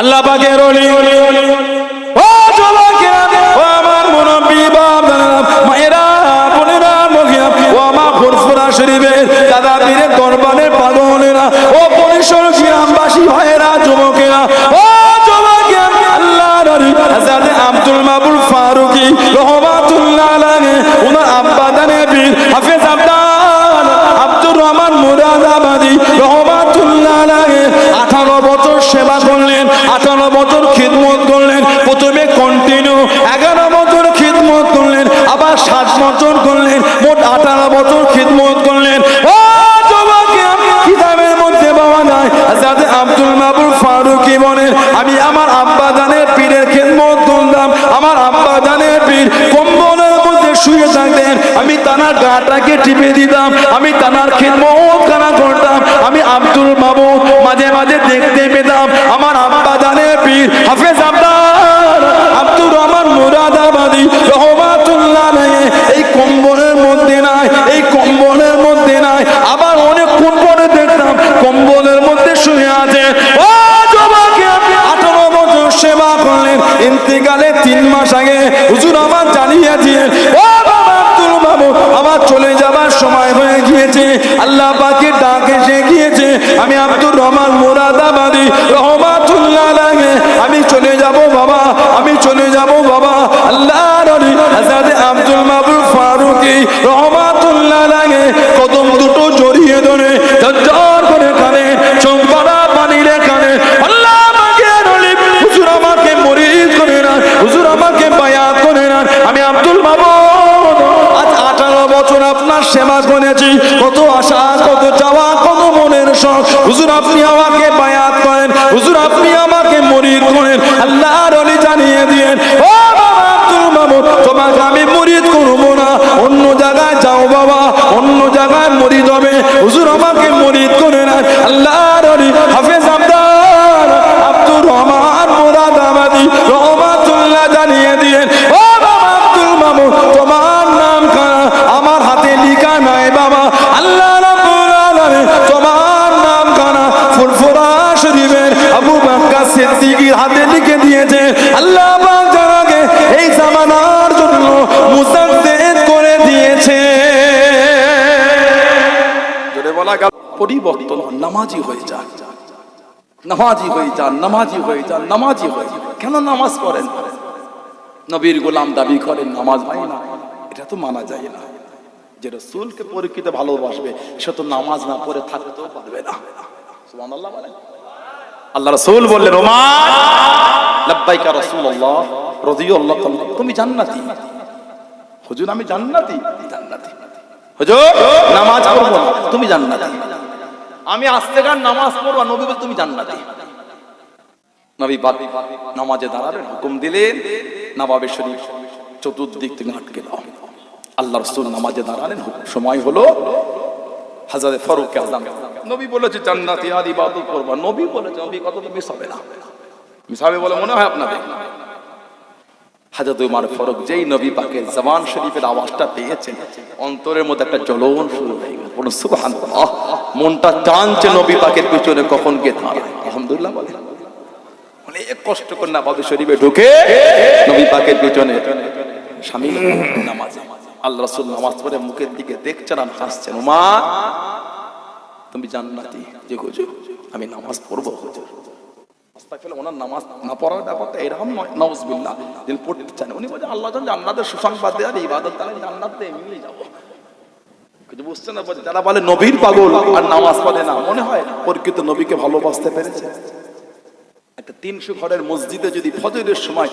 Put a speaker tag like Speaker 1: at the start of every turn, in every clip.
Speaker 1: আল্লাহ পাকের ওলি। ও যুবকেরা ও আমার মুরব্বি দাদারা, মায়েরা বোনেরা মহিলা ও আমার ফুরফুরা শরীফের দাদা পীরের দরবারের পাগলেরা ও পরিসর গ্রামবাসী ভাইয়েরা যুবকেরা ও যুবকেরা আল্লাহ রলি হযরত আব্দুল মাবুল ফারুকি রহমাতুল্লাহ আলাইহি ওনার আব্বা দানে বীর হাফেজ আব্দাল আব্দুর রহমান মুরাদাবাদী সেবা করলেন 18 বছর খিদমত করলেন, প্রথমে কন্টিনিউ 11 বছর খিদমত করলেন, আবার 7 বছর করলেন, মোট 18 বছর খিদমত করলেন। ও যুবকে কিতাবের মধ্যে পাওয়া যায় হযরত আব্দুল মাবুর ফারুকি বলেন, আমি আমার আব্বা জানের পীরের খেদমত করতাম আমার আব্বা জানের পীর কম্বলের মধ্যে শুয়ে থাকতেন, আমি তানার গাটাকে টিপে দিতাম, আমি তানার খেদমত কানা করতাম, আমি আব্দুল আগে হুজুর আমার জানিয়ে ও বাবা আব্দুল বাবু আমার চলে যাবার সময় হয়ে গিয়েছে। আল্লাহ পাকে ডাক এসে গিয়েছে। আমি আব্দুর রহমান আপনি আমাকে বায়াত করেন হুজুর আপনি হাতে লিখে দিয়েছে, আল্লাহ এই জামানার জন্য মুসাদ্দেদ করে দিয়েছে। জোরে বলা গেল পরিবর্তন, নামাজি হয়ে যান। নামাজি হয়ে যান, নামাজি হয়ে যান, নামাজি হয়ে যান। কেন নামাজ পড়েন? নবীর গোলাম দাবি করেন, নামাজ হয় না। এটা তো মানা যায় না। যে রসুলকে পরীক্ষিত ভালোবাসবে, সে তো নামাজ না পড়ে থাকতেও পারবে না। আল্লাহ রসুল বললেন তুমি জান্নাতি। হুজুর, আমি জান্নাতি। জান্নাতি। হুজুর, নামাজ না, তুমি জান্নাতি। আমি আস্তে গান নামাজ পড়ব নবী বলে তুমি জান্নাতি। নবী বাদ নামাজে দাঁড়াবেন হুকুম দিলেন নবাবে শরীফ চতুর্দিক থেকে আটকে দাও। আল্লাহ রসুল নামাজে দাঁড়ালেন সময় হলো হাজারে ফারুক আজম। নবী বলেছে, জান্নাতি আর ইবাদত করবা। নবী বলেছে, নবী, কত তো মিস না? মিস বলে মনে হয় আপনাদের। হাজরত উমার ফারুক যেই নবী পাকের জবান শরীফের আওয়াজটা পেয়েছেন, অন্তরের মধ্যে একটা জ্বলন শুরু হয়ে গেল। বলুন, সুবহানাল্লাহ। মনটা টানছে নবী পাকের পিছনে, কখন কে দাঁড়ায়? আলহামদুলিল্লাহ বলে। অনেক কষ্ট করে নামাজ শরীফে ঢুকে নবী পাকের পিছনে স্বামী নামাজ। আল্লাহ রাসূল নামাজ পড়ে মুখের দিকে দেখছেন আর হাসছেন তুমি জান্নাতি। যে আমি নামাজ পড়ব হুজুর। যাব। বুঝছে না যারা বলে নবীর আর নামাজ না, মনে হয় নবীকে ভালোবাসতে পেরেছে। একটা তিনশো ঘরের মসজিদে যদি ফজরের সময়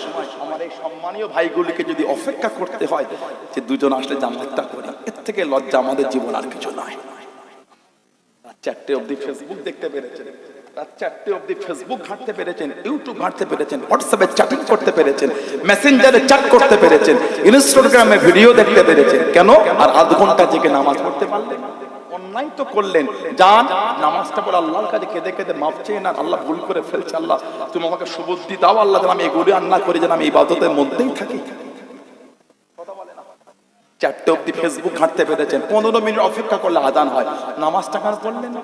Speaker 1: সম্মানীয় ভাইগুলিকে যদি অপেক্ষা করতে হয় যে দুজন আসলে জামাতটা করি, এর থেকে লজ্জা আমাদের জীবন আর কিছু নয়। চারটে অবধি ফেসবুক দেখতে পেরেছেন চারটে ফেসবুক পেরেছেন ইউটিউব পেরেছেন হোয়াটসঅ্যাপে করতে পেরেছেন মেসেঞ্জারে করতে পেরেছেন ইনস্টাগ্রামে ভিডিও দেখতে পেরেছেন। কেন? আর আধ ঘণ্টা জেগে নামাজ পড়তে পারলেন অন্যায় তো করলেন। যান, নামাজটা পড়ে আল্লাহর কাছে কেঁদে কেঁদে মাপ চেয়ে না আল্লাহ ভুল করে ফেলছে, আল্লাহ। তুমি আমাকে সুবুদ্ধি দাও, আল্লাহ যেন আমি এগুলি আন্না করি, যেন আমি ইবাদতের মধ্যেই থাকি। চারটে অব্দি ফেসবুক ঘাঁটতে পেরেছেন। পনেরো মিনিট অপেক্ষা করলে আদান হয়। নামাজটা কেন পড়লেন?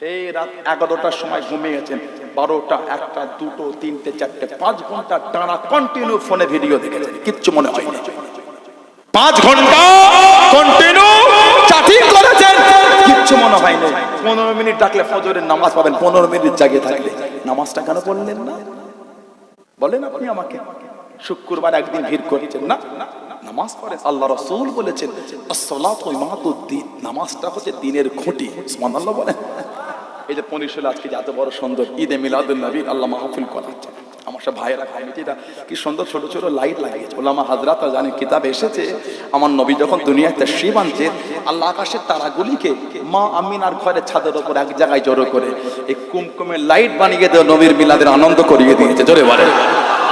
Speaker 1: সেই রাত এগারোটার সময় ঘুমিয়ে গেছেন বারোটা, একটা, দুটো, তিনটে, চারটে, পাঁচ ঘণ্টা টানা কন্টিনিউ ফোনে ভিডিও দেখেছেন। কিচ্ছু মনে হয়নি। পাঁচ ঘণ্টা কন্টিনিউ কিচ্ছু মনে হয়নি পনেরো মিনিট ডাকলে ফজরের নামাজ পাবেন, পনেরো মিনিট জাগে থাকলে। নামাজটা কেন পড়লেন না? বলেন আপনি আমাকে। শুক্রবার একদিন ভিড় করছেন না? নামাজ পড়েন আল্লাহ রসুল বলেছেন নামাজটা হচ্ছে দিনের খুঁটি। বলেন। এই যে পনিশল আজকে যে এত বড় সুন্দর ঈদে মিলাদুল নবী আল্লাহ মাহফিল করাচ্ছে আমার সব ভাইয়েরা কমিটিরা কি সুন্দর ছোট ছোট লাইট লাগিয়েছে। ওলামা হাজরাতা জানে, কিতাব এসেছে, আমার নবী যখন দুনিয়াতে শিব আনছে, আল্লাহ আকাশের তারাগুলিকে মা আমিনার ঘরে ছাদের ওপর এক জায়গায় জড়ো করে এই কুমকুমের লাইট বানিয়ে দেওয়া নবীর মিলাদের আনন্দ করিয়ে দিয়েছে। জোরে বলে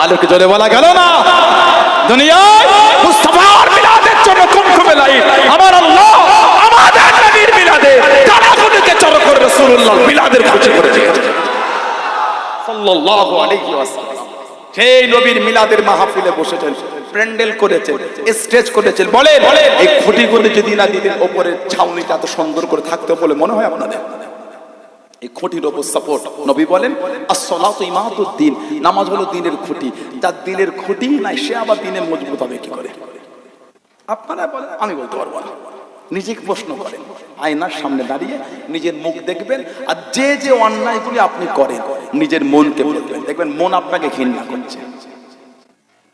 Speaker 1: আলোকে জোরে বলা গেল না? দুনিয়া মিলাদের জন্য কুমকুমে লাইট আমার আল্লাহ আমাদের নবীর মিলাদে তারাগুলিকে জড়ো করে রাসূলুল্লাহ মিলাদের খুশি করে দিয়েছে সেই নবীর মিলাদের মাহফিলে বসেছেন, প্যান্ডেল করেছেন, স্টেজ করেছেন। বলে এই খুঁটিগুলি যদি না দিতেন ওপরে ছাউনিটা এত সুন্দর করে থাকতে বলে মনে হয় আপনাদের? এই খুঁটির ওপর বলেন দিনের খুঁটি। দিনের খুঁটি নাই, সে আবার মজবুত হবে কি করে? আপনারা বলেন, আমি বলতে পারব না। নিজেকে প্রশ্ন করেন। আয়নার সামনে দাঁড়িয়ে নিজের মুখ দেখবেন আর যে যে অন্যায়গুলি আপনি করেন, নিজের মনকে বলবেন। দেখবেন মন আপনাকে ঘৃণা করছে।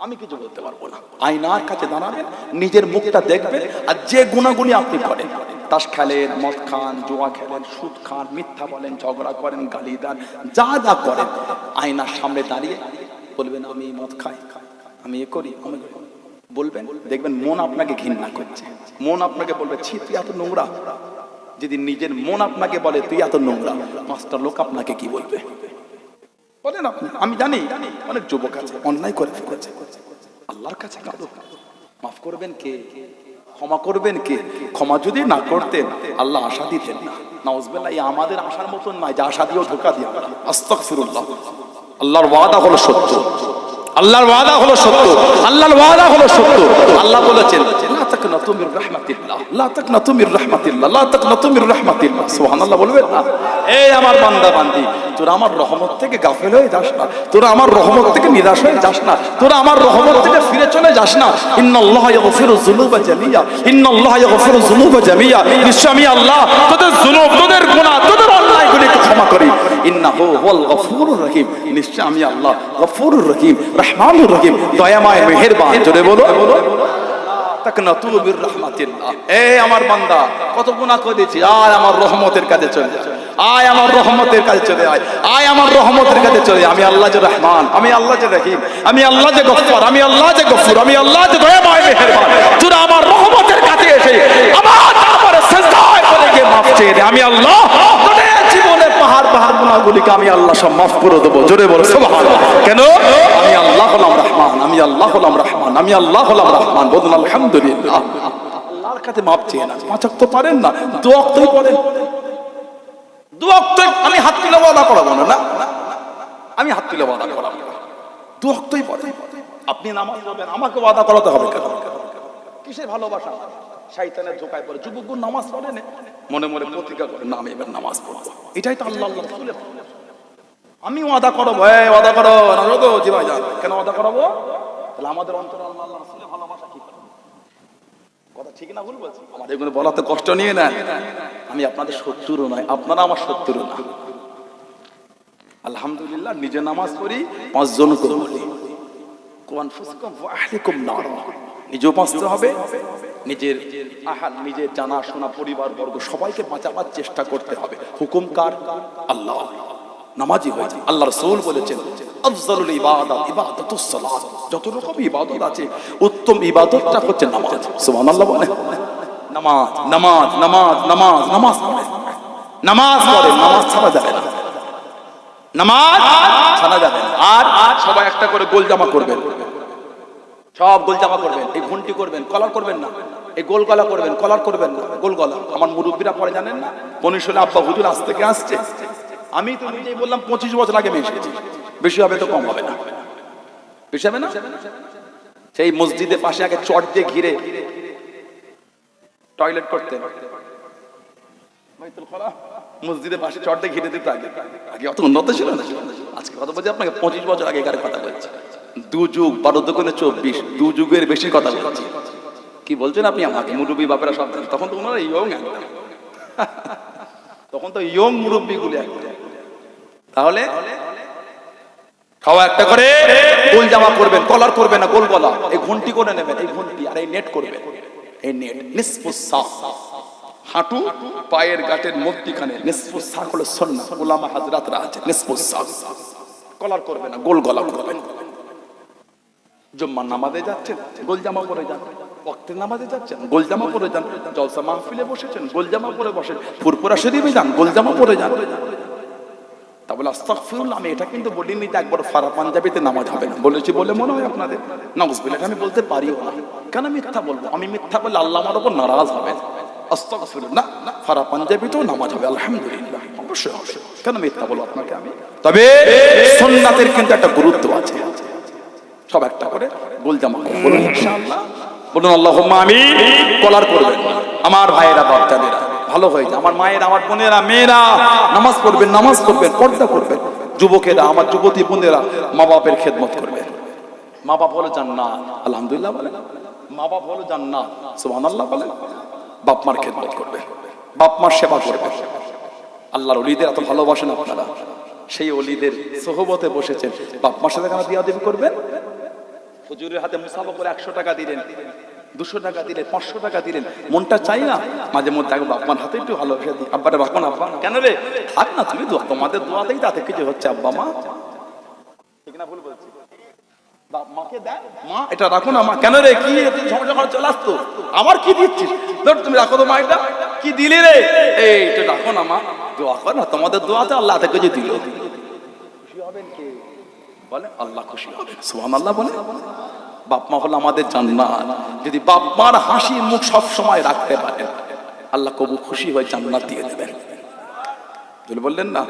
Speaker 1: আমি কিছু বলতে পারব না। আয়নার কাছে দাঁড়াবেন, নিজের মুখটা দেখবেন আর যে গুণাগুলি আপনি করেন, তাস খেলেন, মদ খান, জোয়া খেলেন, সুদ খান, মিথ্যা বলেন, ঝগড়া করেন গালি দেন যা যা করেন, আয়নার সামনে দাঁড়িয়ে বলবেন, আমি মদ খাই, আমি এ করি, আমি বলবেন, দেখবেন মন আপনাকে ঘৃণা করছে। মন আপনাকে বলবে, ছি, তুই এত নোংরা। যদি নিজের মন আপনাকে বলে, তুই এত নোংরা। পাঁচটা লোক আপনাকে কি বলবে? বলেন আপনি, আমি জানি, অনেক যুবক আছে, অন্যায় করে ফেলেছে। আল্লাহর কাছে কাঁদো। মাফ করবেন কে? ক্ষমা করবেন কে? ক্ষমা যদি না করতেন, আল্লাহ আশা দিতেন না। নাউজবেল্লাহ, এই আমাদের আশার মতন নয় যে আশা দিয়েও ধোকা দিয়ে আমরা। আস্তাগফিরুল্লাহ। আল্লাহর ওয়াদা হলো সত্য। আল্লাহর ওয়াদা হলো সত্য। আল্লাহর ওয়াদা হলো সত্য। আল্লাহ বলেছেন, লা তাকনাতু মির রাহমাতিল্লাহ, লা তাকনাতু মির রাহমাতিল্লাহ, লা তাকনাতু মির রাহমাতিল্লাহ। সুবহানাল্লাহ বলবেন না। এই আমার বান্দা, বান্দি আমার রহমত থেকে গাফেল হয়ে যাস না। তোরা আমার রহমত থেকে নিরাশ হয়ে যাস না। আমার রহমত থেকে ফিরে চলে যাস না। ইন্নাল্লাহ ইয়াগফিরু যুনুবা জামিয়া, ইন্নাল্লাহ ইয়াগফিরু যুনুবা জামিয়া। নিশ্চয় আমি আল্লাহ, তোদের যুনুব, তোদের গুনাহ, তোদের অন্যায়গুলিকে ক্ষমা করি। নিশ্চয় আমি আল্লাহ গফুরুর রহিম, রহমানুর রহিম, দয়াময় মেহেরবান। বলো। রহমতের কাছে চলে। আয়। আয় আমার রহমতের কাছে চলে আমি আল্লাহ যে রহমান, আমি আল্লাহ যে রহিম, আমি আল্লাহ যে গফফার আমি আল্লাহ যে গফুর, আমি আল্লাহ যে মেহেরবান। তোরা আমার রহমতের কাছে এসে আমার আমি আল্লাহ পাহাড় পাহাড় গুনাহগুলিকে আমি আল্লাহ সব মাফ করে দেবো। জোরে বলো কেন? আমি আল্লাহ হলাম রহমান, আমি আল্লাহ হলাম রহমান, আমি আল্লাহ হলাম রহমান। বলুন, আলহামদুলিল্লাহ। আল্লাহর কাছে চেয়ে না ওয়াক্ত পারেন না, দু ওয়াক্তই পড়েন। দু ওয়াক্ত আমি হাত তুলে করাবো না না? আমি হাত তুলে করাবো। দু ওয়াক্তই পড়েন। আপনি নামাজ পড়বেন, আমাকে করাতে হবে কিসের ভালোবাসা? শয়তানের ধোকায় পড়ে। যুবকগুলো নামাজ পড়ে না। মনে মনে প্রতিজ্ঞা করে না আমি এবার নামাজ পড়ব। এটাই তো আল্লাহ আল্লাহ। আমি ওয়াদা করব, এই, ওয়াদা করো না তো জি ভাই যান। কেন ওয়াদা করাবো? তাহলে আমাদের অন্তরে আল্লাহ আল্লাহ রাসূলের ভালোবাসা কি কথা ঠিক না ভুল বলছি? আমার এগুলো বলাতে কষ্ট নিয়ে নেন। আমি আপনাদের শত্রুও নয়, আপনারা আমার শত্রু না। আলহামদুলিল্লাহ, নিজে নামাজ পড়ি পাঁচজন করে ওয়া আহলিকুম নার। নিজেও বাঁচতে হবে, নিজের আহাল নিজের জানাশোনা পরিবার বর্গ সবাইকে বাঁচাবার চেষ্টা করতে হবে। হুকুম কার? আল্লাহ। নামাজি হয়েছে। আল্লাহ রসুল বলেছেন, আফজালুল ইবাদত ইবাদাতুস সালাত। যত রকম ইবাদত আছে, উত্তম ইবাদতটা হচ্ছে নামাজ। সুবহানাল্লাহ বলে। নামাজ নামাজ নামাজ নামাজ নামাজ। পড়ে নামাজ পড়ে, নামাজ ছাড়া যাবে না। নামাজ ছাড়া যাবে। আর সবাই একটা করে গোল জামা করবেন সব গোল জামা করবেন, এই ঘন্টি করবেন, কলার করবেন না। এই গোল গলা করবেন, কলার করবেন না, গোল গলা। আমার মুরব্বীরা পরে জানেন না? পনিশলে আব্বা হুজুর আজ থেকে আসছে। আমি তো নিজেই বললাম, পঁচিশ বছর আগে এসেছি। বেশি হবে তো কম হবে না। বেশি হবে না? সেই মসজিদের পাশে আগে চট দিয়ে ঘিরে টয়লেট খলা
Speaker 2: মসজিদের পাশে চটটা ঘিরে দিত আগে। আগে অত উন্নত ছিল না। আজকে কথা বলছি আপনাকে? পঁচিশ বছর আগেকার কথা বলছি। দু বারো দোকানে চব্বিশ, দু যুগের বেশি কথা বলছি। কি বলছেন আপনি আমাকে? মুরব্বী বাপেরা সব তখন তো ওনারা ইয়ং তখন তো ইয়ং মুরব্বী গুলি তাহলে খাওয়া একটা করে, গোল জামা করবেন কলার করবেন না, গোল গলা। এই ঘন্টি করে নেবেন, এই ঘন্টি আর এই নেট করবেন। এই নেট নিসফুসা হাঁটু, পায়ের গাটের মধ্যিখানে নিসফুসা হলো সন্না ওলামা হাজরাতরা আছে নিসফুসা কলার করবেন না, গোল গলা করবেন। জুম্মার নামাজে যাচ্ছেন গোল জামা পরে যান, ওয়াক্তের নামাজে যাচ্ছেন গোল জামা পরে যান, জলসা মাহফিলে বসেছেন গোল জামা পরে বসেন ফুরপুরা শরীফে যান গোল জামা পরে যান। তা বলে আমি এটা কিন্তু বলিনি যে একবার ফারা পাঞ্জাবিতে নামাজ হবে না। বলেছি বলে মনে হয় আপনাদের। নাউজুবিল্লাহ আমি বলতে পারিও না। কেন মিথ্যা বলব? আমি মিথ্যা বললে আল্লাহ আমার উপর নারাজ হবে। আস্তাগফিরুল্লাহ, না ফারা পাঞ্জাবিতেও নামাজ হবে, আলহামদুলিল্লাহ। অবশ্যই হবে কেন মিথ্যা বলব আপনাকে আমি? তবে সুন্নাতের কিন্তু একটা গুরুত্ব আছে। সব একটা করে গোল জামা বলুন ইনশাআল্লাহ। বলুন আল্লাহ আমি কলার করবেন আমার ভাইয়েরা বাচ্চাদেরা ভালো হয়েছে আমার মায়েরা আমার বোনেরা মেয়েরা নামাজ পড়বেন নামাজ পড়বেন পর্দা করবেন। যুবকেরা আমার যুবতী বোনেরা মা বাপের খেদমত করবেন। মা বাপ হলো জান্নাত। আলহামদুলিল্লাহ বলেন। মা বাপ হলো জান্নাত। সুবহানাল্লাহ বলেন। বাপ মার খেদমত করবে বাপ মার সেবা করবে আল্লাহর অলিদের এত ভালোবাসেন আপনারা। সেই অলিদের সোহবতে বসেছেন। বাপ মার সাথে কেন দিয়া দেবী করবেন? হুজুরের হাতে মুসাফা করে একশো টাকা দিলেন, দুশো টাকা দিলেন, পাঁচশো টাকা দিলেন। মনটা চাই না? মাঝে মধ্যে একবার আব্বার হাতে একটু ভালোবাসা দিই। আব্বাটা রাখুন আব্বা কেন রে? থাক না, তুমি দোয়া, তোমাদের দোয়াতেই তাতে কিছু হচ্ছে, আব্বা মা। ঠিক না, ভুল বলছি। মা, এটা রাখো না, মা। কেন রে? কি ঝগড়া করে চলে আসতো? আমার কি দিচ্ছিস? ধর, তুমি রাখো তো মা এটা কি দিলি রে? এই, এটা রাখো না, মা। দোয়া কর না, তোমাদের দোয়াতে আল্লাহ থেকে যে দিল। খুশি হবেন কে? বলে, আল্লাহ খুশি হবে। সুহান আল্লাহ বলে, বাপ মা হলো আমাদের জান্নাত। যদি বাপ মার হাসি মুখ সব সময় রাখতে পারেন আল্লাহ কবু খুশি হয়ে জান্নাত দিয়ে দেবেন। বললেন না?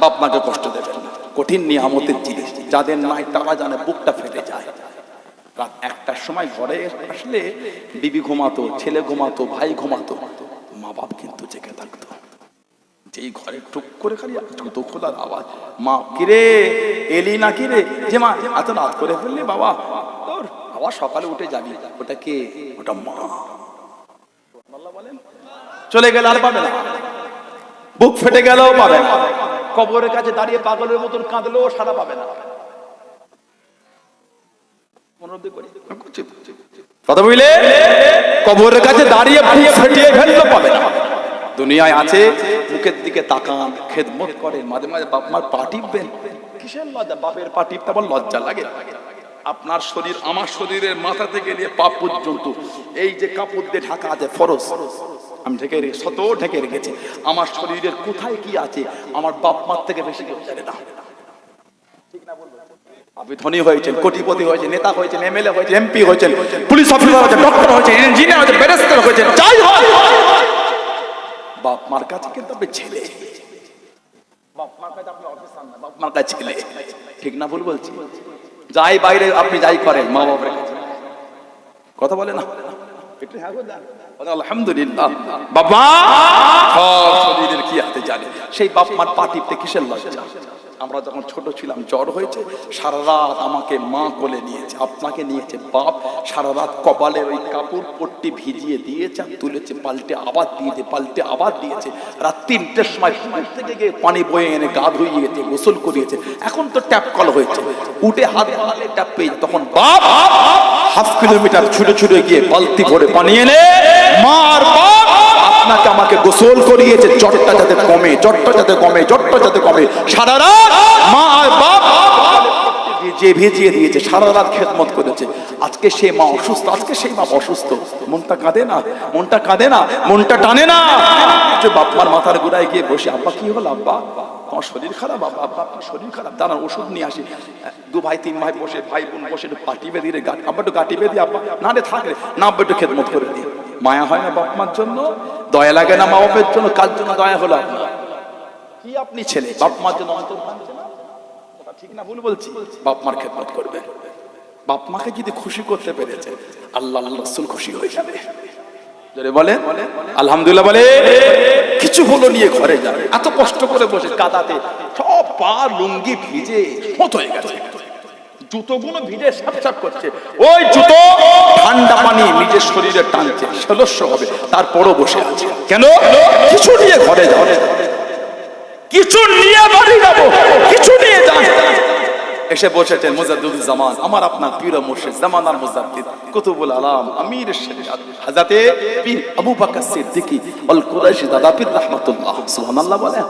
Speaker 2: বাপ মাকে কষ্ট দেবেন কঠিন নিয়ামতের জিনিস, যাদের নাই তারা জানে বুকটা ফেটে যায়। রাত একটার সময় ঘরে আসলে বিবি ঘুমাতো, ছেলে ঘুমাতো, ভাই ঘুমাতো মা বাপ কিন্তু জেগে থাকতো। যেই ঘরে টুক করে খালি জুতো খোলার আওয়াজ। মা, কিরে? এলি না কিরে যে মা, এত রাত করে ফেললি বাবা। তোর আবার সকালে উঠে যাবি। ওটা কে? ওটা মা। বলেন, চলে গেলে আর পাবে না। বুক ফেটে গেলেও পাবে না। কবরের কাছে দাঁড়িয়ে পাগলের মতন কাঁদলেও সারা পাবে না। কথা বুঝলে? কবরের কাছে দাঁড়িয়ে ফেটিয়ে ফেললেও পাবে না। দুনিয়ায় আছে, মুখের দিকে তাকান, খেদমত করে, মাঝে মাঝে বাপ মার পা টিপবেন। কিসের লজ্জা? বাপের পা টিপতে লজ্জা লাগে। আপনার শরীর আমার শরীরের মাথা থেকে নিয়ে পা পর্যন্ত, এই যে কাপড় দিয়ে ঢাকা আছে, ফরস। আমি ঢেকে রেখে, শত ঢেকে রেখেছি। আমার শরীরের কোথায় কি আছে, আমার বাপ মার থেকে বেশি কেউ জানে না। আপনি ধনী হয়েছেন, কোটিপতি হয়েছেন, নেতা হয়েছেন, এমএলএ হয়েছেন, এমপি হয়েছেন, পুলিশ অফিসার হয়েছেন, ডক্টর হয়েছেন, ইঞ্জিনিয়ার হয়েছেন ব্যারিস্টার হয়েছেন যাই হয় বাপ মার কাছে কিন্তু আপনি ছেলে বাপ মার কাছে আপনি অফিসার না বাপ কাছে ছেলে ঠিক না ভুল বলছি? যাই বাইরে, আপনি যাই করেন, মা বাবার কাছে। কথা বলে না? হ্যাঁ আলহামদুলিল্লাহ। বাবা কি হাতে জানে? সেই বাপ মার পা কিসের লজ্জা? আমরা যখন ছোট ছিলাম, জ্বর হয়েছে, সারা রাত আমাকে মা কোলে নিয়েছে, আপনাকে নিয়েছে বাপ, সারা রাত কপালে ওই কাপড় পট্টি ভিজিয়ে দিয়েছে আর তুলেছে, পাল্টে আবার দিয়েছে, পাল্টে আবার দিয়েছে। রাত তিনটের সময় থেকে গিয়ে পানি বয়ে এনে গা ধুইয়েছে, গোসল করিয়েছে। এখন তো ট্যাপ কল হয়েছে। উঠে হাত বাড়ালে ট্যাপ পেয়ে তখন বাপ হাফ কিলোমিটার ছুটে ছুটে গিয়ে বালতি ভরে পানি এনে মার বাপ আপনাকে আমাকে গোসল করিয়েছে, চটটা যাতে কমে, চটটা যাতে কমে, চটটা যাতে কমে। সারা রাত মা আর বাপ যে ভেজিয়ে দিয়েছে, সারা রাত খেদমত করেছে। আজকে সে মা অসুস্থ, আজকে সেই বাপ অসুস্থ। মনটা কাঁদে না, মনটা কাঁদে না, মনটা টানে না। বাপমার মার মাথার গোড়ায় গিয়ে বসে, আব্বা, কি হলো, আব্বা? তোমার শরীর খারাপ আব্বা আপনার শরীর খারাপ। দাঁড়ান, ওষুধ নিয়ে আসি। দু ভাই, তিন ভাই বসে, ভাই বোন বসে, একটু পাটি বেঁধে রে আব্বা, একটু গাটি বেঁধে, আব্বা, না রে থাক না আব্বা, একটু খেদমত করে দিই মায়া হয় না বাপ মার জন্য? দয়া লাগে না মা বাপের জন্য? কার জন্য দয়া হলো? কি আপনি ছেলে? বাপ মার জন্য অন্তর ঠিক না ভুল বলছি? বাপ মার খেদমত করবে। বাপ মাকে যদি খুশি করতে পেরেছে, আল্লাহ আল্লাহ রসুল খুশি হয়ে যাবে। আলহামদুলিল্লাহ বলে, কিছু হলো নিয়ে ঘরে যাবে। এত কষ্ট করে বসে কাদাতে, সব পা লুঙ্গি ভিজে হয়ে গেছে। জুতোগুলো ভিজে সাপ সাপ করছে। ওই জুতো ঠান্ডা পানি নিজের শরীরে টানছে, সদস্য হবে, তারপরও বসে আছে। কেন? কিছু নিয়ে ঘরে যাবে। কিছু নিয়ে বাড়ি যাব, কিছু নিয়ে যান এসে বসেছেন মুজাদ্দুল জামান, আমার আপনার পীর মুর্শিদ জামানার মুজাদ্দিদ, কুতুবুল আলাম, আমির শরিয়াত হযরতে পীর আবু বকর সিদ্দিকী আল কুরাইশি দাদা পীর রাহমাতুল্লাহ, সুবহানাল্লাহ বলে।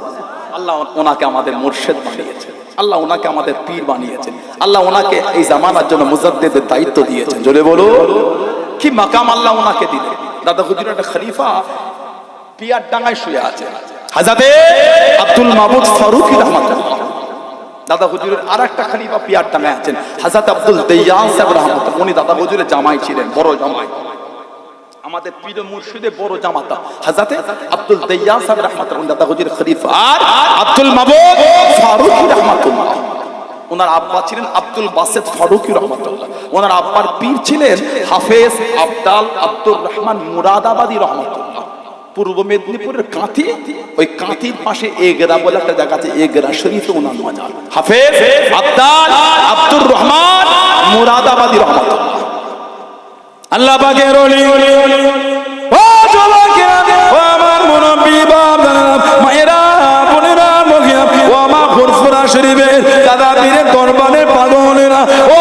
Speaker 2: আল্লাহ ওনাকে আমাদের মুর্শিদ বানিয়েছেন, আল্লাহ ওনাকে আমাদের পীর বানিয়েছেন, আল্লাহ ওনাকে এই জামানার জন্য মুজাদ্দিদের দায়িত্ব দিয়েছেন, জোরে বলো কি মাকাম আল্লাহ ওনাকে দিলেন? দাদা হুজুর একটা খলিফা পিয়ার ডাঙায় শুয়ে আছে। হাজাতে আব্দুল মাহমুদ ফারুকি রহমাতুল্লাহ। দাদা হুজুরের আর একটা খালিফা পিয়ার ডাঙায় আছেন। হাজাত আব্দুল দেয়ান সাহেব রহমতুল্লাহ, উনি দাদা হুজুরের জামাই ছিলেন, বড় জামাই। আমাদের পীর মুর্শিদে বড় জামাতা। হাজাতে আব্দুল দেয়ান সাহেব রহমতুল্লাহ দাদা হুজুরের খলিফা। আর আব্দুল মাহমুদ ফারুকি রহমাতুল্লাহ। ওনার আব্বা ছিলেন আব্দুল বাসেদ ফারুকি রহমতুল্লাহ। ওনার আব্বার পীর ছিলেন হাফেজ আবদাল আব্দুর রহমান মুরাদাবাদী রহমতুল্লাহ। পূর্ব মেদিনীপুরের কাঁথি, ওই কাঁথির পাশে এগরা বলে একটা জায়গা আছে এগরা শরীফে ওনার মাজার হাফেজ, আবদাল, আব্দুর রহমান, মুরাদাবাদী রহমতুল্লাহ।
Speaker 1: আল্লাহ পাকের ওলি, ও যুবকেরা ও আমার মুরব্বি দাদারা, মায়েরা, বোনেরা, মহিলা, ও আমার ফুরফুরা শরীফের দাদা পীরের দরবারের পাগলেরা, ও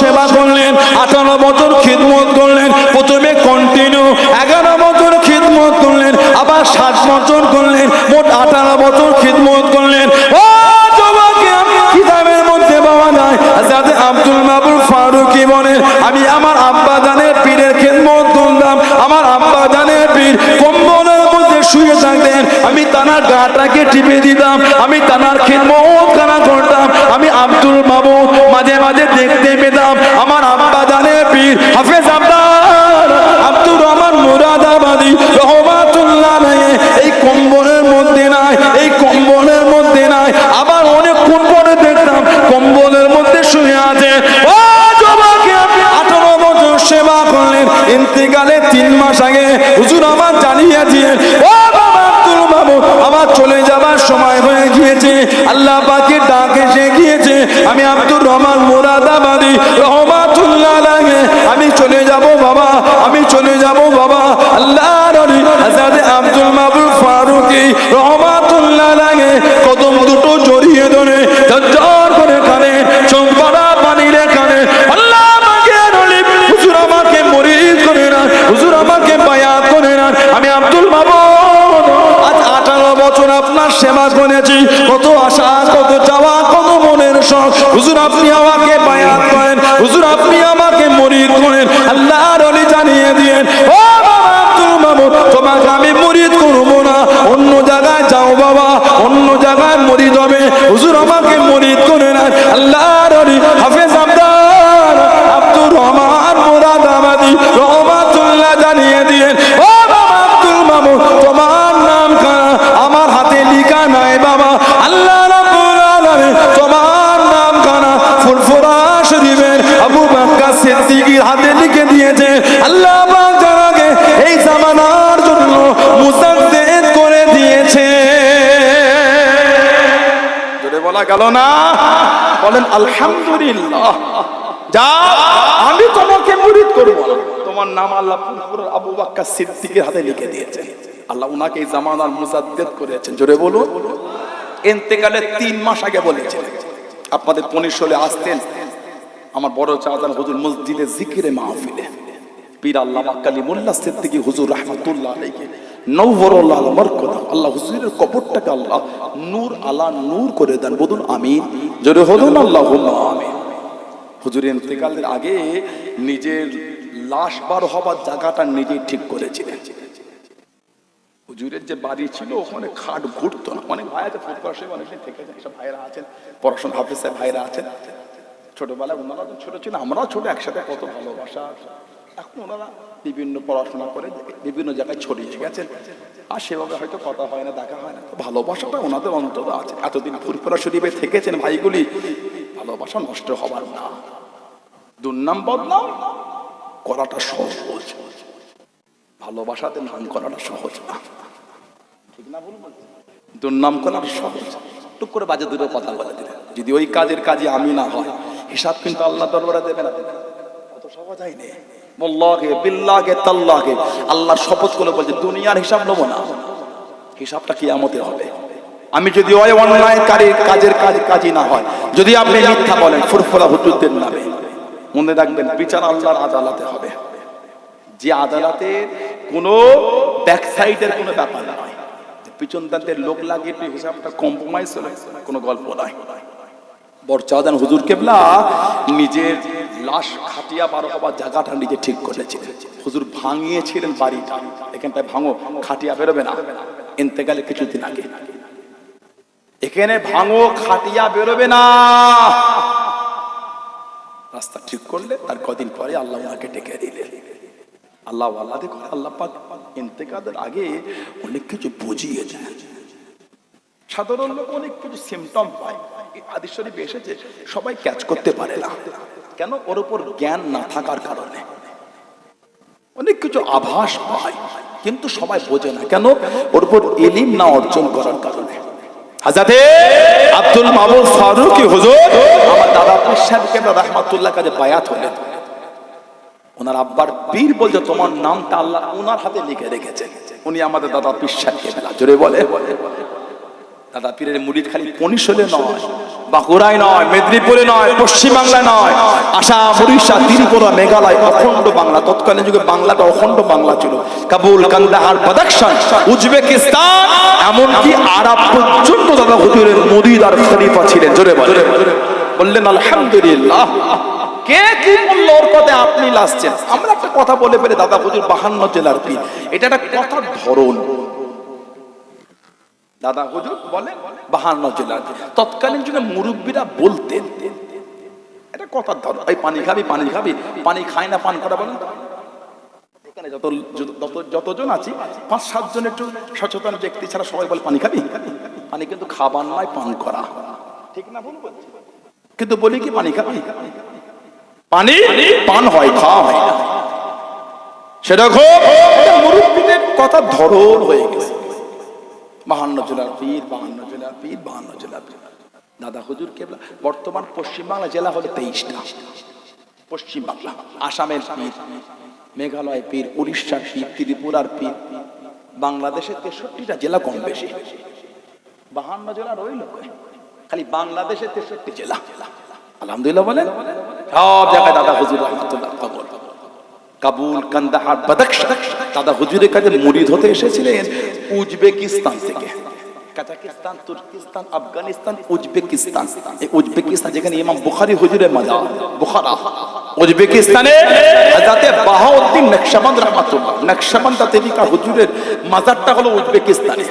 Speaker 1: সেবা করলেন 18 বছর খিদমত করলেন, প্রথমে কন্টিনিউ 11 বছর খিদমত করলেন, আবার 7 বছর করলেন, মোট 18 বছর খিদমত করলেন। ও যুবকে কিতাবের মধ্যে পাওয়া যায় হযরত আব্দুল মাবুল ফারুকি বলেন আমি আমার আব্বা জানের পীরের খিদমত করলাম, আমার আব্বা জানের পীর কম্বলের মধ্যে শুয়ে থাকতেন, আমি তানার গাটাকে টিপে দিতাম, আমি তানার খিদমত কানা করতাম, আমি আব্দুল মাবু হাফেজ আব্দার আব্দুর রহমান মুরাদাবাদী রহমাতুল্লাহ এই কম্বলের মধ্যে নাই, এই কম্বলের মধ্যে নাই। আবার অনেক কোন পরে দেখতাম, কম্বলের মধ্যে শুয়ে আছে। সেবা করলেন, ইন্তেকালে তিন মাস আগে হুজুর আমার জানিয়ে ও বাবা আব্দুল বাবু আমার চলে যাবার সময় হয়ে গিয়েছে, আল্লাহ পাকে ডাক এসে গিয়েছে, আমি আব্দুর রহমান শখ হুজুর আপনি আমাকে বায়াত করেন হুজুর আপনি
Speaker 2: গেল না? বলেন, আলহামদুলিল্লাহ। যা আমি তোমাকে মুরিদ করব। তোমার নাম আল্লাহ ফুরফুরার আবু বাক্কা সিদ্দিকের হাতে লিখে দিয়েছেন। আল্লাহ উনাকে এই জামানার মুজাদ্দেদ করেছেন। জোরে বলো এন্তেকালের তিন মাস আগে বলেছেন। আপনাদের পনিশলে আসতেন। আমার বড় চাচান হুজুর মসজিদে জিকিরে মাহফিলে। পীর আল্লাহ কালী মোল্লা সিদ্দিকী হুজুর রহমাতুল্লাহ আলাইহি। আল্লাহ আল্লাহ করে দেন। বলুন আগে নিজের লাশ বার জায়গাটা নিজেই ঠিক করেছিলেন। হুজুরের যে বাড়ি ছিল, ওখানে খাট ঘুরতো না। অনেক ভাই আছে ভাইরা আছেন, পড়াশোনা হাফিজ ভাইরা আছেন। ছোটবেলায় ওনারা ছোট ছিল, আমরাও ছোট, একসাথে কত ভালোবাসা। এখন ওনারা বিভিন্ন পড়াশোনা করে বিভিন্ন জায়গায় ছড়িয়ে গেছেন আর সেভাবে হয়তো কথা হয় না, দেখা হয় না। তো ভালোবাসাটা ওনাদের অন্তত আছে। এতদিন ফুরফুরা শরীফে থেকেছেন ভাইগুলি, ভালোবাসা নষ্ট হবার না। দুর্নাম বদনাম করাটা সহজ। ভালোবাসাতে নাম করাটা সহজ না। ঠিক না বলব দুর্নাম করাটা সহজ। টুক করে বাজে দুটো কথা বলে দিলেন। যদি ওই কাজের কাজে আমি না হয় হিসাব কিন্তু আল্লাহ দরবারে দেবে না। অত সহজ হয়নি মোল্লাকে বিল্লাকে তাল্লাকে আল্লাহ শপথ করে বলছে, দুনিয়ার হিসাব নেব না। হিসাবটা কিয়ামতে হবে। আমি যদি অন্যায়কারী কাজের কাজ কাজই না হয়, যদি আপনি মিথ্যা বলেন, ফুরফুরা হুজুরদের নামে, মনে রাখবেন বিচার আল্লাহর আদালতে হবে। যে আদালতে কোনো ব্যাক সাইডের কোনো ব্যাপার নয় পিছন দাঁতের লোক লাগিয়ে একটু হিসাবটা কম্প্রোমাইজ হলে কোনো গল্প নয় বরচাদান হুজুর কেবলা নিজের লাশ খাটিয়া বারো হবার জায়গাটা নিজে ঠিক করেছিলেন হুজুর ভাঙিয়েছিলেন বাড়িটা। এখানটায় ভাঙো, খাটিয়া বেরোবে না। ইন্তেকালে কিছুদিন আগে। এখানে ভাঙো, খাটিয়া বেরোবে না। রাস্তা ঠিক করলে তার কদিন পরে আল্লাহ ওনাকে ডেকে দিলেন আল্লাহ আল্লাহ দেখো আল্লাহ পাক ইন্তেকালের আগে অনেক কিছু বুঝিয়ে দেয় সাধারণ লোক অনেক কিছু সিমটম পায়। হাদিস শরীফে এসেছে, সবাই ক্যাচ করতে পারে না। কেন? ওর উপর জ্ঞান না থাকার কারণে। অনেক কিছু আভাস পায়, কিন্তু সবাই বোঝে না। কেন? ওর উপর এলিম না অর্জন করার কারণে। হাজাতে আব্দুল মাহবুব ফারুক হুজুর, আমার দাদা পীর সাহেবকে রহমাতুল্লাহ কাজে বায়াত হলেন। ওনার আব্বার পীর বলছে, তোমার নামটা আল্লাহ ওনার হাতে লিখে রেখেছেন। উনি আমাদের দাদা পীর সাহেবকে জোরে বলে বলে বলে। দাদা পীরের খালি পনিশলে নয় বাঁকুড়ায় নয় মেদিনীপুরে নয় পশ্চিমবাংলায় নয় আসাম উড়িষ্যা ত্রিপুরা মেঘালয় অখণ্ড বাংলা তৎকালীন যুগে বাংলাটা অখণ্ড বাংলা ছিল। কাবুল কান্দাহার বাদাকশান উজবেকিস্তান এমনকি আরব পর্যন্ত দাদা হুজুরের মুরিদ আর খলিফা ছিলেন। জোরে বলে বললেন আলহামদুলিল্লাহ। কে কি বলল ওর আপনি লাসছেন আমরা একটা কথা বলে ফেলে দাদা হুজুর বাহান্ন জেলার পীর। এটা একটা কথার ধরন। দাদা হুজুর বলে, বাহান্ন জেলার তৎকালীন যুগে মুরব্বীরা বলতেন, এটা এই পানি খাবি পানি খাবি, পানি খায় না, পান করা বলেন যতজন আছি, পাঁচ, সাতজন একটু সচেতন ব্যক্তি ছাড়া সবাই বলে, পানি খাবি? পানি কিন্তু খাবার নয়, পান করা। ঠিক না, ভুল? কিন্তু বলি কি, পানি খাবি? পানি? পান হয়, খাওয়া হয়। না সেরকম মুরব্বীদের কথা ধরন হয়ে গেছে। বাহান্ন জেলার পীর, বাহান্ন জেলার পীর, বাহান্ন জেলার পীর। দাদা হুজুর কেবলা, বর্তমান পশ্চিমবাংলা জেলা হলো তেইশটা। পশ্চিমবাংলা আসামের পীর, মেঘালয় পীর, উড়িষ্যার পীর, ত্রিপুরার পীর বাংলাদেশের তেষট্টিটা জেলা কম বেশি। বাহান্ন জেলা রইল খালি বাংলাদেশের তেষট্টি জেলা। আলহামদুলিল্লাহ বলেন। সব জায়গায় দাদা হুজুর রহমতুল্লাহ কাবুল, কান্দাহার, বাদাকশা। দাদা হুজুরের কাছে মুরিদ হতে এসেছিলেন উজবেকিস্তান থেকে। Kazakhstan, Turkistan, Afghanistan, Uzbekistan. এই উজবেকিস্তান যেখানে ইমাম বুখারী হুজুরের মাজার, বুখারা। উজবেকিস্তানে হযরতে বাহাউদ্দিন নকশবন্দ রাহমাতুল্লাহ, নকশবন্দ তরিকা হুজুরের মাজারটা হলো উজবেকিস্তানে।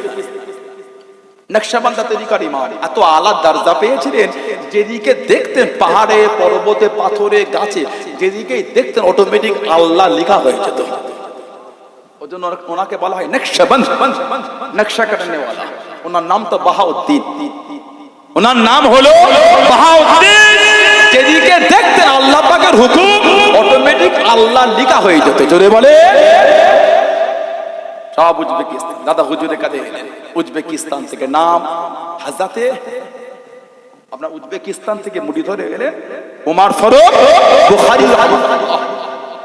Speaker 2: নকশাবন্দা তরিকার ইমাম, এত আলা দরজা পেয়েছিলেন, যেদিকে দেখতেন পাহাড়ে, পর্বতে, পাথরে, গাছে, যেদিকেই দেখতেন অটোমেটিক আল্লাহ লেখা হয়ে যেত। ওই জন্য ওনাকে- বলা হয় নকশা করনে ওনার নাম তো বাহাউদ্দিন। ওনার নাম হলো বাহাউদ্দিন। যেদিকে দেখতেন আল্লাহ পাকের হুকুম অটোমেটিক আল্লাহ লেখা হয়ে যেত। জোরে বলে। সব উজবেকিস্তান। দাদা হুজুরের কাছে উজবেকিস্তান থেকে নাম হাজাতে আপনার উজবেকিস্তান থেকে মুড়ি ধরে এলেন ওমার ফারুক, বুখারী,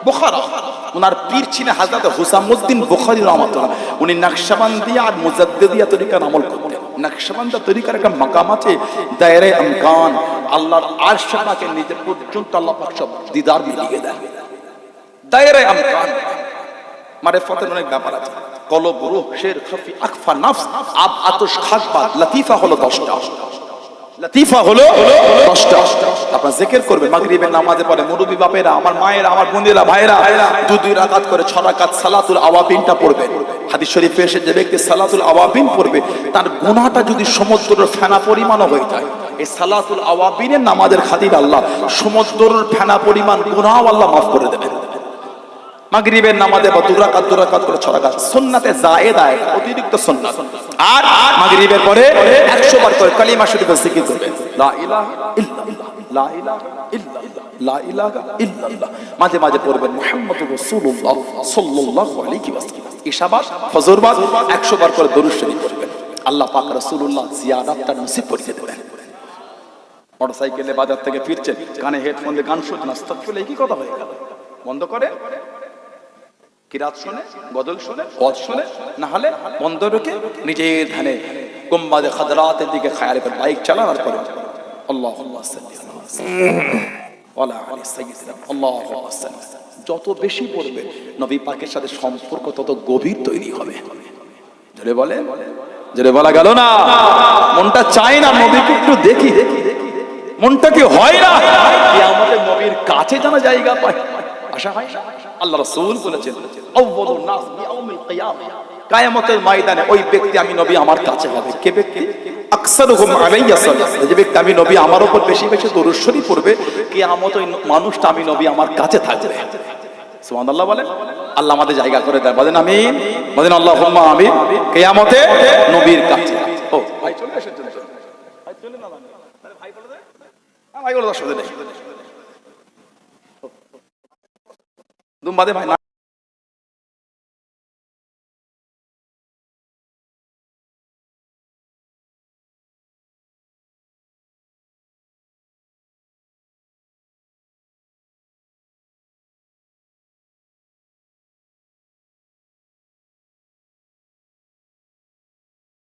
Speaker 2: বুখারা। ওনার পীর ছিলেন হাজরত হুসামুদ্দিন বুখারী রহমাতুল্লাহ। উনি নকশবন্দিয়া আর মুজাদ্দিদিয়া তরিকার আমল করতেন। নকশবন্দা তরিকার একটা মাকাম আছে, দায়রে আমকান আল্লাহর আরশাকে নিজের পর্যন্ত আল্লাহ পাক সব দিদার মিলিয়ে দেন। দায়রে আমকান মারেফতের অনেক ব্যাপার আছে। কলব, রুহ, শের, খাফি, আকফা, নাফস, আব, আতশ খাসবাত লতিফা হলো 10টা লতিফা হলো 10টা আপনারা জিকির মাগরিবের নামাজে মুরব্বি বাপেরা, আমার আমার ভাইরা দু দুই রাকাত করে ছ রাকাত সালাতুল আওয়াবিনটা হাদিস শরীফে এসে যে ব্যক্তি সালাতুল আওয়াবিন পড়বে, তার গুনাহটা যদি সমুদ্রের ফেনা পরিমাণও হয়ে যায়, এই সালাতুল আওয়াবিনের নামাজের খাতির আল্লাহ সমুদ্রের ফেনা পরিমাণ গুনাহ আল্লাহ মাফ করে দেবেন। মাগরিবের নামাজে বা দুরাকাত দুরাকাত করে ছড়াকাত সুন্নাতে জায়েদ আয় অতিরিক্ত সুন্নাত। আর মাগরিবের পরে 100 বার করে কালিমা শরীফের জিকির করবে। লা ইলাহা ইল্লাল্লাহ, লা ইলাহা ইল্লাল্লাহ, লা ইলাহা ইল্লাল্লাহ। মাঝে মাঝে পড়বেন মুহাম্মাদুর রাসূলুল্লাহ সাল্লাল্লাহু আলাইহি ওয়াসাল্লাম। ইশাবাদ ফজরবাদ 100 বার করে দরুদ শরীফ পড়বেন। আল্লাহ পাক রাসূলুল্লাহ জিয়ারাতটা নসিব করে দেবেন। মোটরসাইকেলে বাজার থেকে ফিরছেন, কানে হেডফোন দিয়ে গান শুনছেন, আস্তাগফিরুল্লাহ কি কথা হয়ে গেল বন্ধ করে কিরাত শুনে? শুনে? শুনে? না হলে ধ্যানে গুম্বাদে খাদরাতের দিকে খায়াল করে বাইক আল্লাহ যত বেশি পড়বে নবী পাকের সাথে সম্পর্ক তত গভীর তৈরি হবে। জোরে বলে? ধরে বলা গেল না? মনটা চায় না নবীকে একটু দেখি। মনটা কি হয় না? আমাদের নবীর কাছে যেন জায়গা পায়। আশা হয় না? আল্লাহ রাসূল বলেছেন কিয়ামতের ময়দানে ওই ব্যক্তি আমি নবী আমার কাছে হবে। কে ব্যক্তি? যে ব্যক্তি আমি নবী আমার উপর বেশি বেশি পড়বে ওই মানুষটা আমি নবী আমার কাছে থাকবে। সুবহানাল্লাহ বলেন আল্লাহ আমাদের জায়গা করে দেয়। বলেন আমিন। বলেন আমিন। কিয়ামতে নবীর কাছে। ও ভাই চলে এসেছেন ভাই চলে না? ভাই? বলে দে। হ্যাঁ, ভাই বলে দাও, দুম্বাদে ভাই না।